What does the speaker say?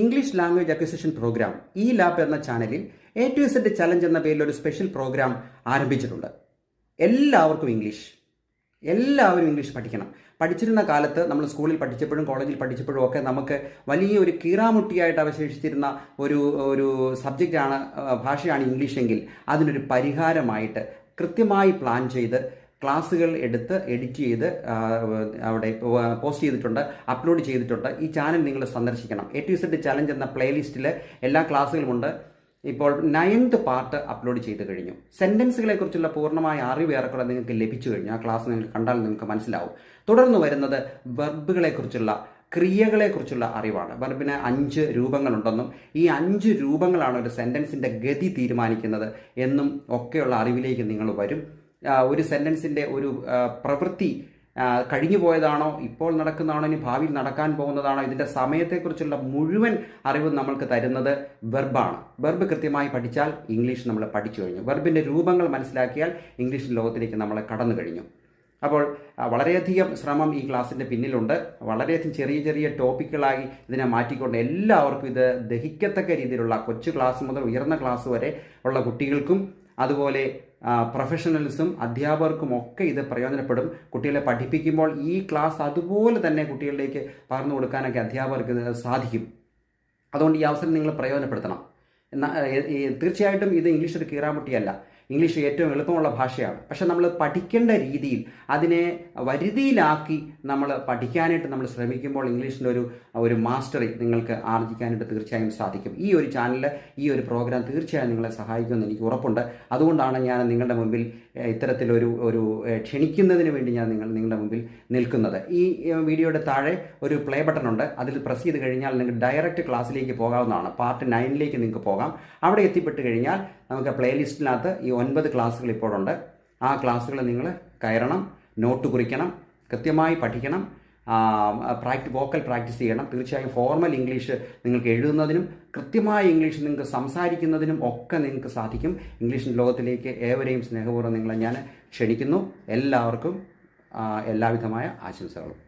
English language acquisition programme E lab എന്ന ചാനലിൽ A to Z challenge എന്ന പേരിൽ ഒരു സ്പെഷ്യൽ പ്രോഗ്രാം ആരംഭിച്ചിട്ടുണ്ട്. എല്ലാവർക്കും ഇംഗ്ലീഷ് എല്ലാവരും ഇംഗ്ലീഷ് പഠിക്കണം. പഠിച്ചിരുന്ന കാലത്ത് നമ്മൾ സ്കൂളിൽ പഠിച്ചപ്പോഴും കോളേജിൽ പഠിച്ചപ്പോഴും ഒക്കെ നമുക്ക് വലിയ ഒരു കീറാമുട്ടിയായിട്ട് അവശേഷിച്ചിരുന്ന ഒരു ഒരു സബ്ജക്റ്റാണ് ഭാഷയാണ് ഇംഗ്ലീഷ് എങ്കിൽ അതിനൊരു പരിഹാരമായിട്ട് കൃത്യമായി പ്ലാൻ ചെയ്ത് ക്ലാസ്സുകൾ എടുത്ത് എഡിറ്റ് ചെയ്ത് അവിടെ പോസ്റ്റ് ചെയ്തിട്ടുണ്ട് അപ്ലോഡ് ചെയ്തിട്ടുണ്ട്. ഈ ചാനൽ നിങ്ങൾ സന്ദർശിക്കണം. എ ടു സെഡ് ചലഞ്ച് എന്ന പ്ലേലിസ്റ്റിൽ എല്ലാ ക്ലാസ്സുകളുമുണ്ട് ഇപ്പോൾ നയൻത് പാർട്ട് അപ്ലോഡ് ചെയ്ത് കഴിഞ്ഞു. സെന്റൻസുകളെക്കുറിച്ചുള്ള പൂർണമായ അറിവ് ഏറെക്കുറെ നിങ്ങൾക്ക് ലഭിച്ചു കഴിഞ്ഞു. ആ ക്ലാസ് നിങ്ങൾ കണ്ടാൽ നിങ്ങൾക്ക് മനസ്സിലാവും. തുടർന്ന് വരുന്നത് വെർബുകളെക്കുറിച്ചുള്ള ക്രിയകളെക്കുറിച്ചുള്ള അറിവാണ്. വെർബിന് അഞ്ച് രൂപങ്ങളുണ്ടെന്നും ഈ അഞ്ച് രൂപങ്ങളാണ് ഒരു സെന്റൻസിന്റെ ഗതി തീരുമാനിക്കുന്നത് എന്നും ഒക്കെയുള്ള അറിവിലേക്ക് നിങ്ങൾ വരും. ഒരു സെന്റൻസിന്റെ ഒരു പ്രവൃത്തി കഴിഞ്ഞു പോയതാണോ ഇപ്പോൾ നടക്കുന്നതാണോ ഇനി ഭാവിയിൽ നടക്കാൻ പോകുന്നതാണോ ഇതിന്റെ സമയത്തെക്കുറിച്ചുള്ള മുഴുവൻ അറിവും നമ്മൾക്ക് തരുന്നത് വെർബാണ്. വെർബ് കൃത്യമായി പഠിച്ചാൽ ഇംഗ്ലീഷ് നമ്മൾ പഠിച്ചു കഴിഞ്ഞു. വെർബിന്റെ രൂപങ്ങൾ മനസ്സിലാക്കിയാൽ ഇംഗ്ലീഷ് ലോകത്തിലേക്ക് നമ്മൾ കടന്നു കഴിഞ്ഞു. അപ്പോൾ വളരെയധികം ശ്രമം ഈ ക്ലാസ്സിന്റെ പിന്നിലുണ്ട്. വളരെയധികം ചെറിയ ചെറിയ ടോപ്പിക്കുകളായി ഇതിനെ മാറ്റിക്കൊണ്ട് എല്ലാവർക്കും ഇത് ദഹിക്കത്തക്ക രീതിയിലുള്ള കൊച്ചു ക്ലാസ് മുതൽ ഉയർന്ന ക്ലാസ് വരെ ഉള്ള കുട്ടികൾക്കും അതുപോലെ പ്രൊഫഷണൽസും അധ്യാപകർക്കും ഒക്കെ ഇത് പ്രയോജനപ്പെടും. കുട്ടികളെ പഠിപ്പിക്കുമ്പോൾ ഈ ക്ലാസ് അതുപോലെ തന്നെ കുട്ടികളിലേക്ക് പകർന്നു കൊടുക്കാനൊക്കെ അധ്യാപകർക്ക് സാധിക്കും. അതുകൊണ്ട് ഈ അവസരം നിങ്ങൾ പ്രയോജനപ്പെടുത്തണം. തീർച്ചയായിട്ടും ഇത് ഇംഗ്ലീഷ് ഒരു കീറാമുട്ടിയല്ല. ഇംഗ്ലീഷ് ഏറ്റവും എളുപ്പമുള്ള ഭാഷയാണ്. പക്ഷെ നമ്മൾ പഠിക്കേണ്ട രീതിയിൽ അതിനെ വരുതിയിലാക്കി നമ്മൾ പഠിക്കാനായിട്ട് നമ്മൾ ശ്രമിക്കുമ്പോൾ ഇംഗ്ലീഷിന്റെ ഒരു ഒരു മാസ്റ്ററി നിങ്ങൾക്ക് ആർജിക്കാനായിട്ട് തീർച്ചയായും സാധിക്കും. ഈ ഒരു ചാനൽ ഈ ഒരു പ്രോഗ്രാം തീർച്ചയായും നിങ്ങളെ സഹായിക്കുമെന്ന് എനിക്ക് ഉറപ്പുണ്ട്. അതുകൊണ്ടാണ് ഞാൻ നിങ്ങളുടെ മുമ്പിൽ ഇത്തരത്തിലൊരു ഒരു ക്ഷണിക്കുന്നതിന് വേണ്ടി ഞാൻ നിങ്ങൾ നിങ്ങളുടെ മുമ്പിൽ നിൽക്കുന്നത്. ഈ വീഡിയോയുടെ താഴെ ഒരു പ്ലേ ബട്ടൺ ഉണ്ട്. അതിൽ പ്രസ് ചെയ്ത് കഴിഞ്ഞാൽ നിങ്ങൾക്ക് ഡയറക്റ്റ് ക്ലാസ്സിലേക്ക് പോകാവുന്നതാണ്. പാർട്ട് നയനിലേക്ക് നിങ്ങൾക്ക് പോകാം. അവിടെ എത്തിപ്പെട്ട് കഴിഞ്ഞാൽ നമുക്ക് പ്ലേലിസ്റ്റിനകത്ത് ഈ ഒൻപത് ക്ലാസ്സുകൾ ഇപ്പോഴുണ്ട്. ആ ക്ലാസ്സുകൾ നിങ്ങൾ കയറണം നോട്ട് കുറിക്കണം കൃത്യമായി പഠിക്കണം പ്രാക്ടി വോക്കൽ പ്രാക്ടീസ് ചെയ്യണം. തീർച്ചയായും ഫോർമൽ ഇംഗ്ലീഷ് നിങ്ങൾക്ക് എഴുതുന്നതിനും കൃത്യമായ ഇംഗ്ലീഷ് നിങ്ങൾക്ക് സംസാരിക്കുന്നതിനും ഒക്കെ നിങ്ങൾക്ക് സാധിക്കും. ഇംഗ്ലീഷ് ലോകത്തിലേക്ക് ഏവരെയും സ്നേഹപൂർവം നിങ്ങളെ ഞാൻ ക്ഷണിക്കുന്നു. എല്ലാവർക്കും എല്ലാവിധമായ ആശംസകളും.